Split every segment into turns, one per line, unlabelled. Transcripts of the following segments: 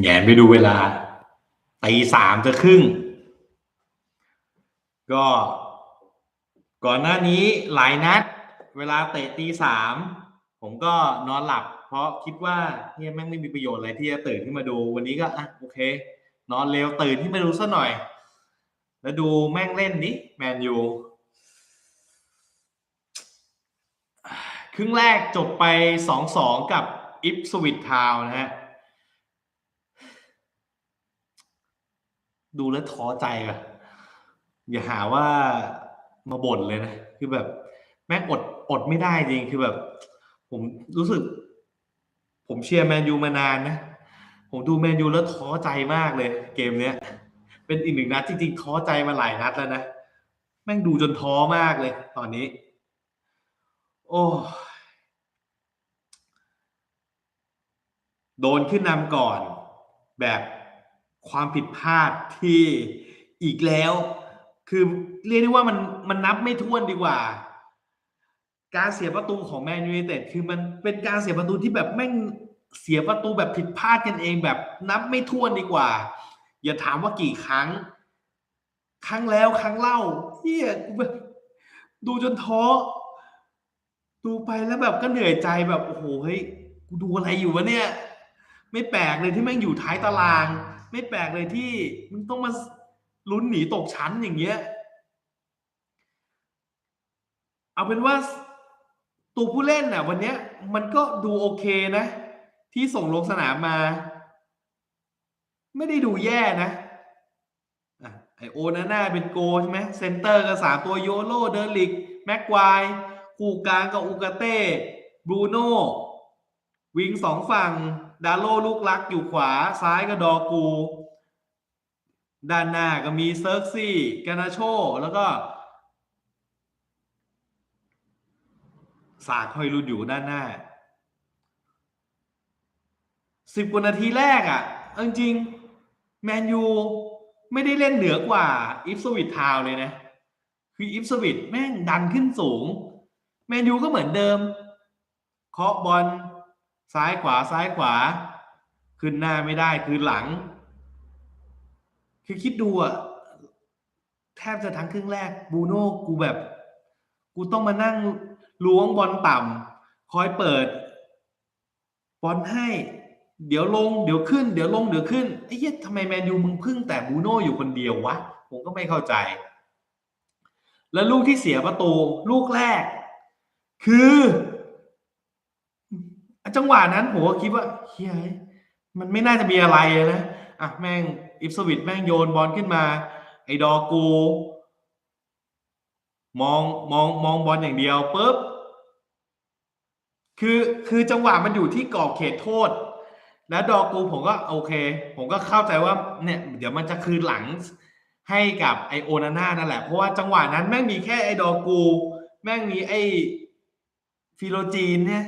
แงนไปดูเวลาตีสามจะครึ่ง ก็ ก่อนหน้านี้หลายนัด เวลาเตะตีสามผมก็นอนหลับ เพราะคิดว่าเนี่ยแม่งไม่มีประโยชน์อะไรที่จะตื่นขึ้นมาดู วันนี้ก็อะโอเค นอนเร็วตื่นขึ้นมาดูซะหน่อย แล้วดูแม่งเล่นดิแมนยูครึ่งแรกจบไปสองสองกับอิฟสวิตทาวนะฮะ ดูแล้วท้อใจอะอย่าหาว่ามาบ่นเลยนะ คือแบบ แม่งอดอดไม่ได้จริงคือแบบ ผมรู้สึก ผมเชียร์แมนยูมานานนะ ผมดูแมนยูแล้วท้อใจมากเลย เกมเนี้ย เป็นอีกหนึ่งนัดจริงๆท้อใจมาหลายนัดแล้วนะ แม่งดูจนท้อมากเลย ตอนนี้ โอ้โดนขึ้นนำก่อนแบบ ความผิดพลาดที่อีกแล้ว คือเรียกได้ว่ามันมันนับไม่ถ้วนดีกว่า การเสียประตูของแมนยูไนเต็ดคือมันเป็นการเสียประตูที่แบบแม่งเสียประตูแบบผิดพลาดกันเองแบบนับไม่ถ้วนดีกว่า อย่าถามว่ากี่ครั้ง ครั้งแล้วครั้งเล่าเฮียดูจนท้อดูไปแล้วแบบก็เหนื่อยใจแบบโอ้โหเฮ้ยกูดูอะไรอยู่วะเนี่ย ไม่แปลกเลยที่แม่งอยู่ท้ายตาราง ไม่แปลกเลยที่มึงต้องมาลุ้นหนีตกชั้นอย่างเงี้ย เอาเป็นว่าตัวผู้เล่นน่ะ วันเนี้ยมันก็ดูโอเคนะ ที่ส่งลงสนามมา ไม่ได้ดูแย่นะไอโอนาน่าเป็นโกใช่ไหมเซนเตอร์ก็สามตัวโยโลเดอร์ลิก แม็กควายคู่กลางกับอูกาเต้บรูโน่วิงสองฝั่ง ดาโลลูกรักอยู่ขวาซ้ายก็ดอกู ด้านหน้าก็มีเซิร์กซี่กานาโช แล้วก็สากฮอยรุนอยู่ด้านหน้าสิบกว่านาทีแรกอะ่ะเอาจริงแมนยูไม่ได้เล่นเหนือกว่าอิฟสวิตทาวเลยนะ คืออิฟสวิตแม่งดันขึ้นสูง แมนยูก็เหมือนเดิม เคาะบอล ซ้ายขวาซ้ายขวา ขึ้นหน้าไม่ได้คือหลัง คือคิดดูอะแทบจะทั้งครึ่งแรกบูโน่กูแบบ กูต้องมานั่งล้วงบอลต่ำคอยเปิด บอลให้ เดี๋ยวลงเดี๋ยวขึ้น เดี๋ยวลงเดี๋ยวขึ้นไอ้เหี้ยทำไมแมนยูมึงพึ่งแต่บูโน่อยู่คนเดียววะ ผมก็ไม่เข้าใจ แล้วลูกที่เสียประตู ลูกแรก คือ จังหวะนั้นผมก็คิดว่าเฮ้ยมันไม่น่าจะมีอะไรนะอะแม่งอิฟสวิตแม่งโยนบอลขึ้นมา ไอ้ดอกู มองมองมองบอลอย่างเดียวปุ๊บคือคือจังหวะมันอยู่ที่กรอบเขตโทษ แล้วดอกูผมก็โอเค ผมก็เข้าใจว่าเนี่ยเดี๋ยวมันจะคืนหลังให้กับไอโอนาน่านั่นแหละ เพราะว่าจังหวะนั้นแม่งมีแค่ไอดอกู แม่งมีไอฟิโลจีนเนี่ย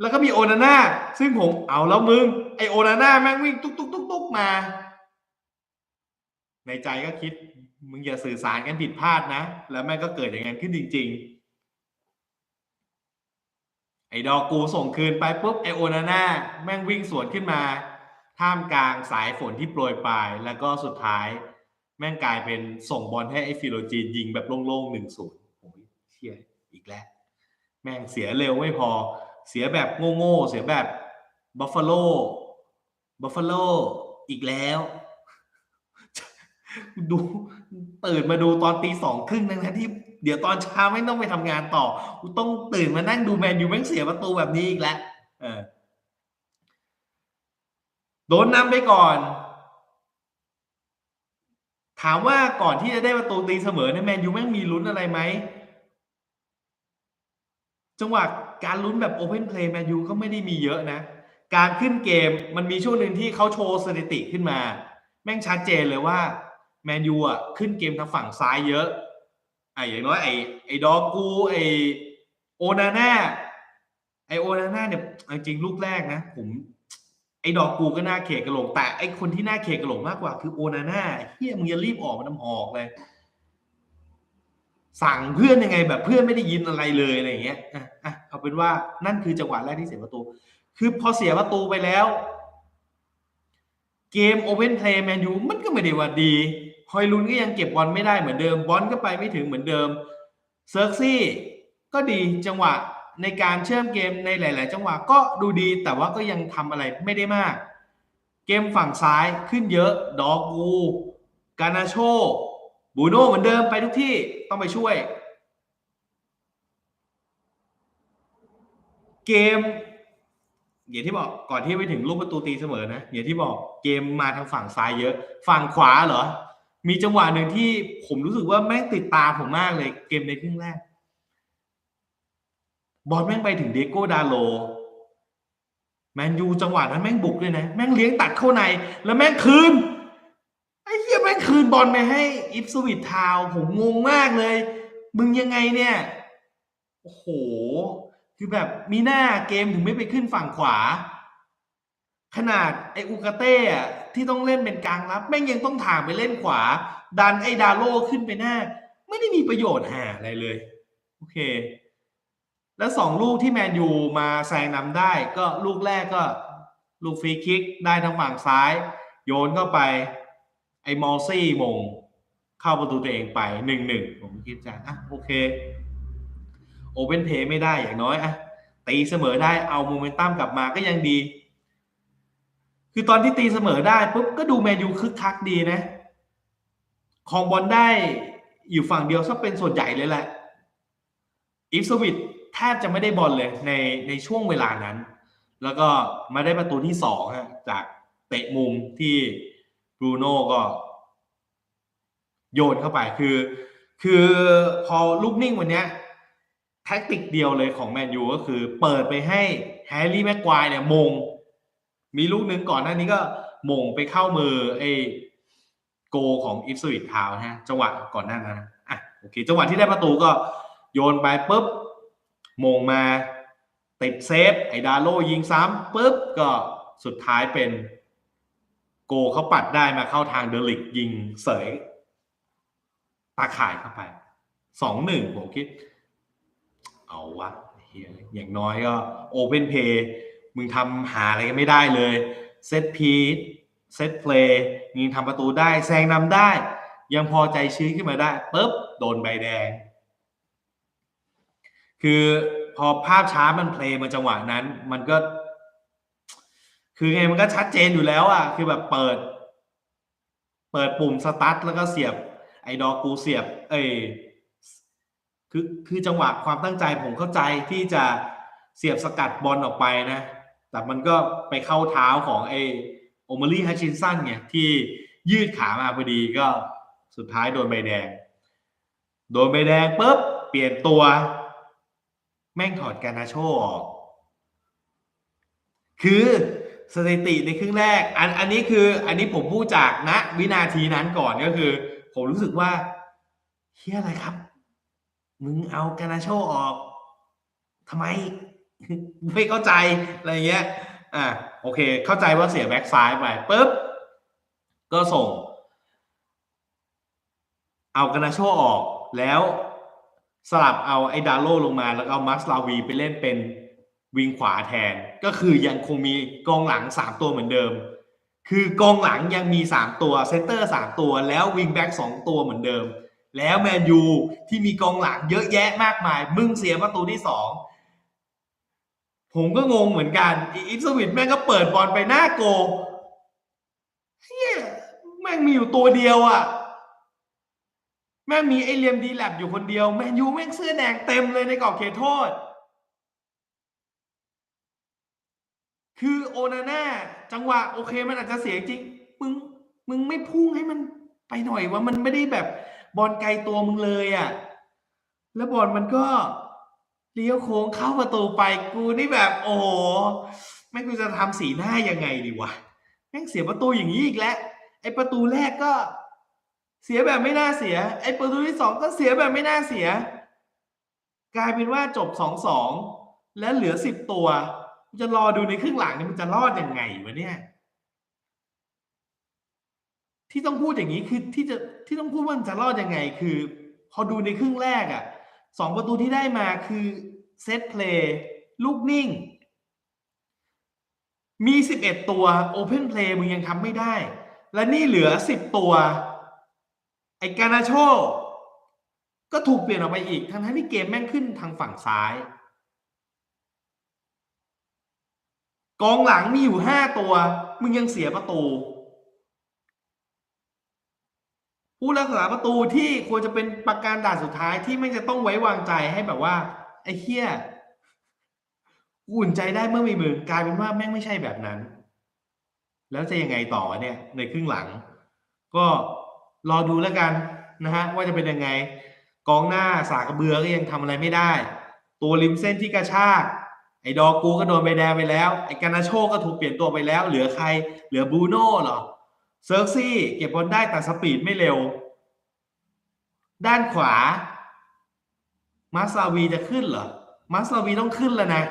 แล้วก็มีโอนาน่าซึ่งผมเอาแล้วมึง ไอโอนาน่าแม่งวิ่งตุ๊กตุ๊กตุ๊กตุ๊กมา ในใจก็คิด มึงอย่าสื่อสารกันผิดพลาดนะ แล้วแม่งก็เกิดอย่างนั้นขึ้นจริง ๆ ไอดอกกูส่งคืนไปปุ๊บไอโอนาน่าแม่งวิ่งสวนขึ้นมา ท่ามกลางสายฝนที่โปรยปลาย แล้วก็สุดท้าย แม่งกลายเป็นส่งบอลให้ไอฟิโลจีนยิงแบบโล่งๆหนึ่งศูนย์โอ้ยเชี่ยอีกแล้ว แม่งเสียเร็วไม่พอ เสียแบบโง่ๆเสียแบบบัฟฟาโลบัฟฟาโลอีกแล้ว ดูตื่นมาดูตอนตีสองครึ่งนะที่เดี๋ยวตอนเช้าไม่ต้องไปทำงานต่อต้องตื่นมานั่งดูแมนยูแม่งเสียประตูแบบนี้อีกแล้วเออโดนนำไปก่อน ถามว่าก่อนที่จะได้ประตูตีเสมอเนี่ยแมนยูแม่งมีลุ้นอะไรไหมจังหวะ การลุ้นแบบโอเพนเพลย์แมนยูก็ไม่ได้มีเยอะนะ การขึ้นเกมมันมีช่วงหนึ่งที่เขาโชว์สถิติขึ้นมา แม่งชัดเจนเลยว่าแมนยูอะขึ้นเกมทางฝั่งซ้ายเยอะไอ้อย่างน้อยไอ้ไอ้ดอกูไอ้โอนาน่าไอโอนาน่าเนี่ยจริงลูกแรกนะผมไอ้ดอกกูก็น่าเขกกระโหลกแต่ไอ้คนที่น่าเขกกระโหลกมากกว่าคือโอนาน่าเฮียมึงจะรีบออกมาน้ำหอกเลย สั่งเพื่อนยังไงแบบเพื่อนไม่ได้ยินอะไรเลยอะไรอย่างเงี้ยอะ เอาเป็นว่านั่นคือจังหวะแรกที่เสียประตู คือพอเสียประตูไปแล้ว เกมโอเ n นเพลย์แมนยูมันก็ไม่ได้ว่าดีฮอยลุนก็ยังเก็บบอลไม่ได้เหมือนเดิมบอลก็ไปไม่ถึงเหมือนเดิมเซิร์กซี่ก็ดีจังหวะในการเชื่อมเกมในหลาย ๆ จังหวะก็ดูดีแต่ว่าก็ยังทำอะไรไม่ได้มาก เกมฝั่งซ้ายขึ้นเยอะ ดอกกูกานาโชบูโน่เหมือนเดิมไปทุกที่ต้องไปช่วย เกมอย่างที่บอกก่อนที่ไปถึงลูกประตูตีเสมอนะอย่างที่บอกเกมมาทางฝั่งซ้ายเยอะ ฝั่งขวาเหรอ มีจังหวะหนึ่งที่ผมรู้สึกว่าแม่งติดตาผมมากเลย เกมในครึ่งแรก บอลแม่งไปถึงเดโก้ดาโล แมนยูจังหวะนั้นแม่งบุกเลยนะ แม่งเลี้ยงตัดเข้าใน แล้วแม่งคืนไอ้เหี้ยแม่งคืนบอลไปให้อิฟสวิตทาวผมงงมากเลย มึงยังไงเนี่ยโอ้โห คือแบบมีหน้าเกมถึงไม่ไปขึ้นฝั่งขวา ขนาดไออูกาเต้อะที่ต้องเล่นเป็นกลางรับ แม่งยังต้องถ่างไปเล่นขวา ดันไอดาโลขึ้นไปหน้า ไม่ได้มีประโยชน์หาอะไรเลย โอเค แล้วสองลูกที่แมนยูมาแซงนำได้ ก็ลูกแรกก็ ลูกฟรีคิกได้ทางฝั่งซ้าย โยนเข้าไป ไอมอลซี่มง เข้าประตูตัวเองไปหนึ่งหนึ่งผมคิดจะอะโอเค โอเ n นเพย์ไม่ได้อย่างน้อยอะตีเสมอได้เอาโมเมนตัมกลับมาก็ยังดี คือตอนที่ตีเสมอได้ปุ๊บก็ดูแมนยูคึกคักดีนะครองบอลได้อยู่ฝั่งเดียวซะเป็นส่วนใหญ่เลยแหละอิฟสวิตแทบจะไม่ได้บอลเลยในในช่วงเวลานั้น แล้วก็มาได้ประตูที่สองฮะจากเตะมุมที่บรูโน่ก็ โยนเข้าไปคือ คือพอลูกนิ่งวันเนี้ย แท็กติกเดียวเลยของแมนยูก็คือ เปิดไปให้แฮร์รี่แม็กควายเนี่ยมง มีลูกหนึ่งก่อนหน้านี้ก็มงไปเข้ามือไอ้โกของอิฟสวิตทาวฮะจังหวะก่อนหน้านั้นนะอะโอเคจังหวะที่ได้ประตูก็โยนไปปุ๊บมงมาติดเซฟไอ้ดาโลยิงซ้ำปุ๊บก็สุดท้ายเป็นโกเขาปัดได้มาเข้าทางเดลิกยิงเสยตาข่ายเข้าไปสองหนึ่งผมคิด เอาวะเฮียอย่างน้อยก็โอเพนเพย์มึงทำหาอะไรกันไม่ได้เลยเซตพีทเซตเพลย์มึงทำประตูได้แซงนำได้ ยังพอใจชื้นขึ้นมาได้ปุ๊บโดนใบแดง คือพอภาพช้ามันเพลย์มาจังหวะนั้น มันก็ คือไงมันก็ชัดเจนอยู่แล้วอะคือแบบเปิด เปิดปุ่มสตาร์ทแล้วก็เสียบ ไอ้ดอกกูเสียบ เอ้ย คือคือจังหวะความตั้งใจผมเข้าใจที่จะเสียบสกัดบอลออกไปนะ แต่มันก็ไปเข้าเท้าของไอโอมารีฮัชชินสันไงที่ยืดขามาพอดีก็สุดท้ายโดนใบแดง โดนใบแดงปุ๊บเปลี่ยนตัว แม่งถอดการนาโชออก คือสถิติในครึ่งแรก อันอันนี้คืออันนี้ผมพูดจากณวินาทีนั้นก่อนก็คือ ผมรู้สึกว่าเฮียอะไรครับ มึงเอากานาโชออกทำไม ไม่เข้าใจ อะไรเงี้ย อะโอเค เข้าใจว่าเสียแบ็กซ้ายไปปุ๊บ ก็ส่ง เอากานาโชออกแล้วสลับเอาไอ้ดาโลลงมา แล้วเอามัสลาวีไปเล่นเป็นวิงขวาแทน ก็คือยังคงมีกองหลังสามตัวเหมือนเดิม คือกองหลังยังมีสามตัวเซนเตอร์สามตัวแล้ววิงแบ็กสองตัวเหมือนเดิม แล้วแมนยูที่มีกองหลังเยอะแยะมากมาย มึงเสียประตูที่สองผมก็งงเหมือนกันอิฟสวิตแม่งก็เปิดบอลไปหน้าโกเฮียแม่งมีอยู่ตัวเดียวอะ่ะ แม่งมีไอเลียมดีแลบอยู่คนเดียว แมนยูแม่งเสื้อแดงเต็มเลยในกรอบเขตโทษ คือโอนาน่าจังหวะโอเคมันอาจจะเสียจริง มึงมึงไม่พุ่งให้มันไปหน่อยว่ามันไม่ได้แบบ บอลไกลตัวมึงเลยอะ่ะ แล้วบอลมันก็เลี้ยวโค้งเข้าประตูไปกูนี่แบบ โอ้โหแม่งกูจะทำสีหน้ายังไงดีวะแม่งเสียประตูอย่างนี้อีกแล้วไอประตูแรกก็ เสียแบบไม่น่าเสีย ไอประตูที่สองก็เสียแบบไม่น่าเสีย กลายเป็นว่าจบสองสองแล้วเหลือสิบตัวจะรอดูในครึ่งหลังนี่มันจะรอดยังไงวะเนี่ย ที่ต้องพูดอย่างนี้คือที่จะที่ต้องพูดว่ามันจะรอดยังไง คือ พอดูในครึ่งแรกอะ่ะสองประตูที่ได้มาคือเซตเพลย์ลูกนิ่ง มี 11 ตัว Open Play มึงยังทำไม่ได้ และนี่เหลือ 10 ตัว ไอ้กานาโช ก็ถูกเปลี่ยนออกไปอีก ทั้งทั้งที่เกมแม่งขึ้นทางฝั่งซ้าย กองหลังมีอยู่ 5 ตัว มึงยังเสียประตู ผู้รักษาประตูที่ควรจะเป็นประการด่านสุดท้ายที่ไม่จะต้องไว้วางใจให้แบบว่า ไอ้เฮียอุ่นใจได้เมื่อมีมือกลายเป็นว่าแม่งไม่ใช่แบบนั้น แล้วจะยังไงต่อเนี่ย ในครึ่งหลัง ก็รอดูแล้วกันนะฮะว่าจะเป็นยังไง กองหน้าสากระเบือก็ยังทำอะไรไม่ได้ ตัวริมเส้นที่กระชากไอ้ดอกูก็โดนใบแดงไปแล้ว ไอ้กานาโชก็ถูกเปลี่ยนตัวไปแล้ว เหลือใคร เหลือบูโน่เหรอ เซิร์กซี่เก็บบอลได้แต่สปีดไม่เร็ว ด้านขวา มาสลาวีจะขึ้นเหรอ มาสลาวีต้องขึ้นแล้วนะ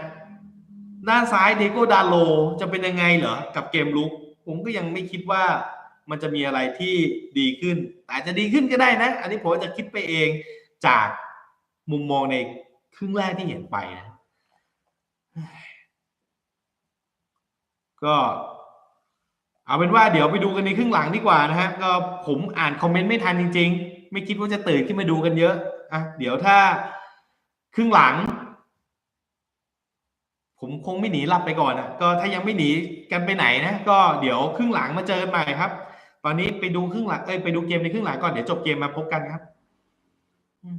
ด้านซ้ายเดโกดาโลจะเป็นยังไงเหรอ กับเกมลุก ผมก็ยังไม่คิดว่ามันจะมีอะไรที่ดีขึ้น อาจจะดีขึ้นก็ได้นะ อันนี้ผมจะคิดไปเองจากมุมมองในครึ่งแรกที่เห็นไปนะ ก็ เอาเป็นว่าเดี๋ยวไปดูกันในครึ่งหลังดีกว่านะฮะก็ผมอ่านคอมเมนต์ไม่ทันจริง ๆ ไม่คิดว่าจะตื่นขึ้นมาดูกันเยอะอะเดี๋ยวถ้าครึ่งหลัง ผมคงไม่หนีหลับไปก่อนอะก็ถ้ายังไม่หนีกันไปไหนนะก็เดี๋ยวครึ่งหลังมาเจอกันใหม่ครับ ตอนนี้ไปดูครึ่งหลังเอ้ยไปดูเกมในครึ่งหลังก่อนเดี๋ยวจบเกมมาพบกันครับ อืม